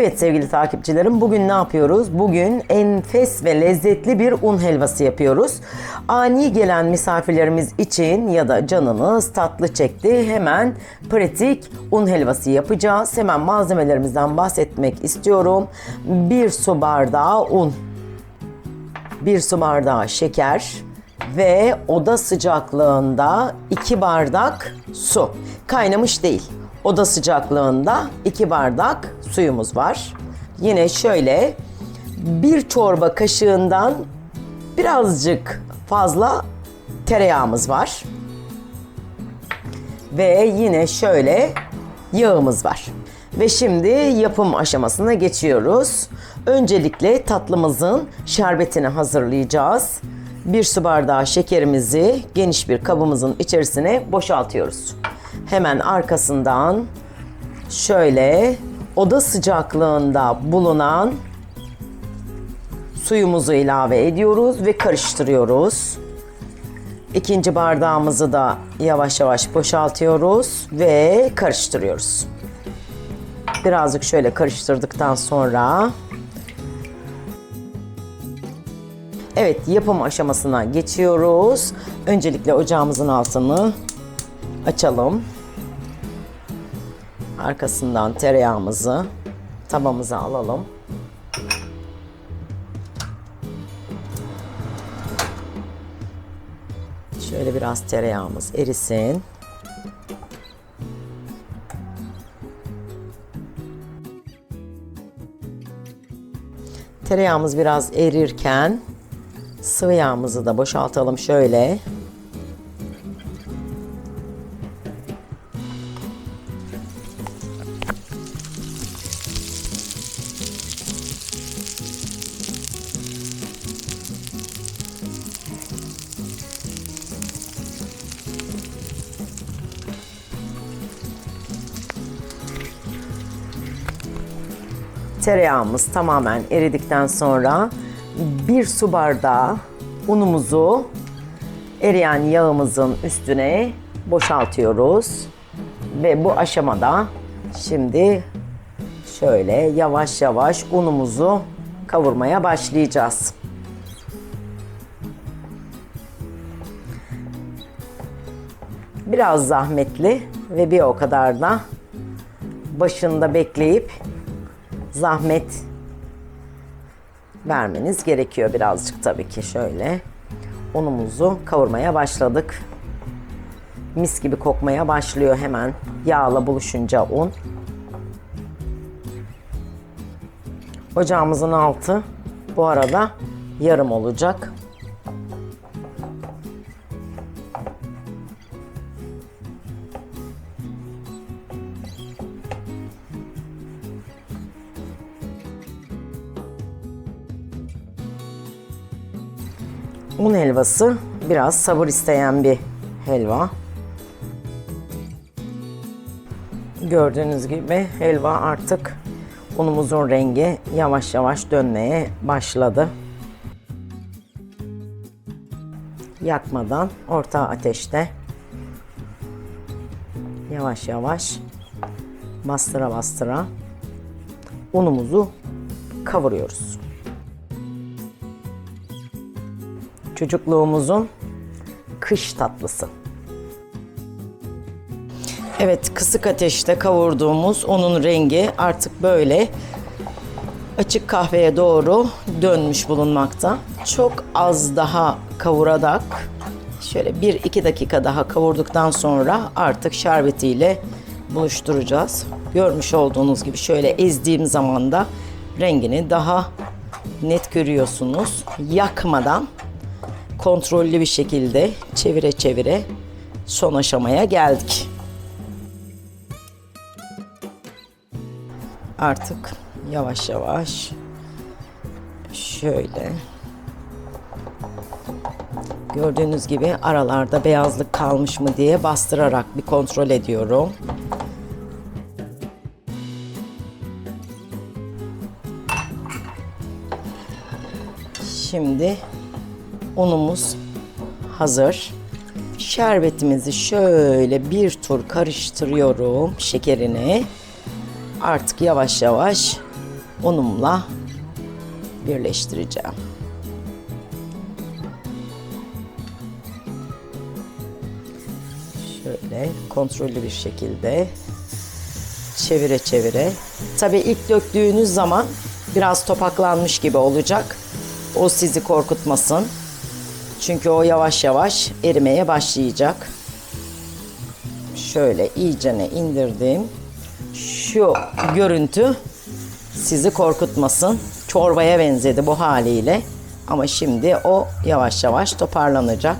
Evet sevgili takipçilerim bugün ne yapıyoruz? Bugün enfes ve lezzetli bir un helvası yapıyoruz. Ani gelen misafirlerimiz için ya da canınız tatlı çekti hemen pratik un helvası yapacağız. Hemen malzemelerimizden bahsetmek istiyorum. Bir su bardağı un, bir su bardağı şeker ve oda sıcaklığında 2 bardak su. Kaynamış değil. Oda sıcaklığında 2 bardak suyumuz var. Yine şöyle bir çorba kaşığından birazcık fazla tereyağımız var. Ve yine şöyle yağımız var. Ve şimdi yapım aşamasına geçiyoruz. Öncelikle tatlımızın şerbetini hazırlayacağız. Bir su bardağı şekerimizi geniş bir kabımızın içerisine boşaltıyoruz. Hemen arkasından şöyle oda sıcaklığında bulunan suyumuzu ilave ediyoruz ve karıştırıyoruz. İkinci bardağımızı da yavaş yavaş boşaltıyoruz ve karıştırıyoruz. Birazcık şöyle karıştırdıktan sonra Evet, yapım aşamasına geçiyoruz. Öncelikle ocağımızın altını açalım. Arkasından tereyağımızı tavamıza alalım. Şöyle biraz tereyağımız erisin. Tereyağımız biraz erirken sıvı yağımızı da boşaltalım şöyle. Tereyağımız tamamen eridikten sonra bir su bardağı unumuzu eriyen yağımızın üstüne boşaltıyoruz. Ve bu aşamada şimdi şöyle yavaş yavaş unumuzu kavurmaya başlayacağız. Biraz zahmetli ve bir o kadar da başında bekleyip zahmet vermeniz gerekiyor birazcık tabii ki şöyle. Unumuzu kavurmaya başladık. Mis gibi kokmaya başlıyor hemen yağla buluşunca un. Ocağımızın altı bu arada yarım olacak. Un helvası biraz sabır isteyen bir helva. Gördüğünüz gibi helva artık unumuzun rengi yavaş yavaş dönmeye başladı. Yakmadan orta ateşte yavaş yavaş bastıra bastıra unumuzu kavuruyoruz. Çocukluğumuzun kış tatlısı. Evet, kısık ateşte kavurduğumuz onun rengi artık böyle açık kahveye doğru dönmüş bulunmakta. Çok az daha kavurarak şöyle 1-2 dakika daha kavurduktan sonra artık şerbetiyle buluşturacağız. Görmüş olduğunuz gibi şöyle ezdiğim zaman da rengini daha net görüyorsunuz. Yakmadan kontrollü bir şekilde çevire çevire son aşamaya geldik. Artık yavaş yavaş şöyle gördüğünüz gibi aralarda beyazlık kalmış mı diye bastırarak bir kontrol ediyorum. Şimdi unumuz hazır. Şerbetimizi şöyle bir tur karıştırıyorum şekerini. Artık yavaş yavaş unumla birleştireceğim. Şöyle kontrollü bir şekilde çevire çevire. Tabii ilk döktüğünüz zaman biraz topaklanmış gibi olacak. O sizi korkutmasın. Çünkü o yavaş yavaş erimeye başlayacak. Şöyle iyicene indirdim. Şu görüntü sizi korkutmasın. Çorbaya benzedi bu haliyle. Ama şimdi o yavaş yavaş toparlanacak.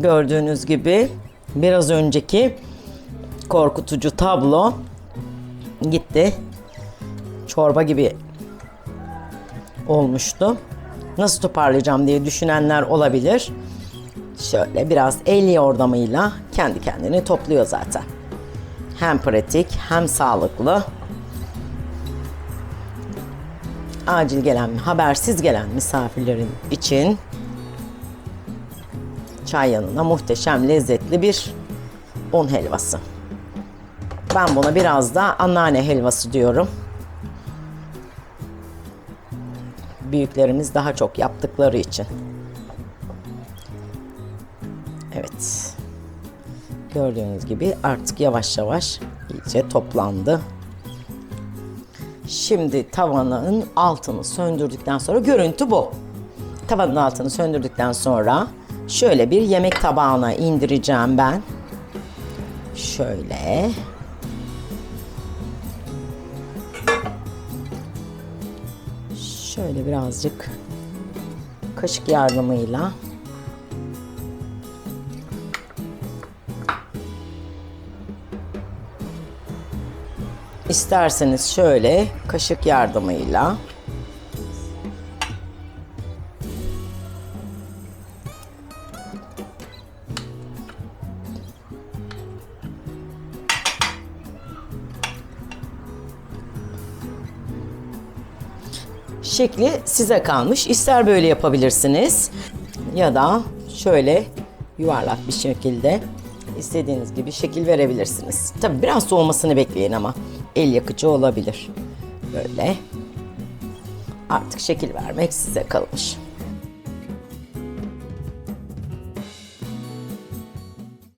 Gördüğünüz gibi biraz önceki korkutucu tablo gitti. Çorba gibi olmuştu. Nasıl toparlayacağım diye düşünenler olabilir. Şöyle biraz el yordamıyla kendi kendini topluyor zaten. Hem pratik hem sağlıklı. Acil gelen, habersiz gelen misafirlerin için çay yanına muhteşem lezzetli bir un helvası. Ben buna biraz da anneanne helvası diyorum. Büyüklerimiz daha çok yaptıkları için. Evet. Gördüğünüz gibi artık yavaş yavaş iyice toplandı. Şimdi tavanın altını söndürdükten sonra görüntü bu. Tavanın altını söndürdükten sonra şöyle bir yemek tabağına indireceğim ben. Şöyle. Şöyle birazcık kaşık yardımıyla. İsterseniz şöyle kaşık yardımıyla Şekli size kalmış. İster böyle yapabilirsiniz ya da şöyle yuvarlak bir şekilde istediğiniz gibi şekil verebilirsiniz. Tabi biraz soğumasını bekleyin ama el yakıcı olabilir. Böyle. Artık şekil vermek size kalmış.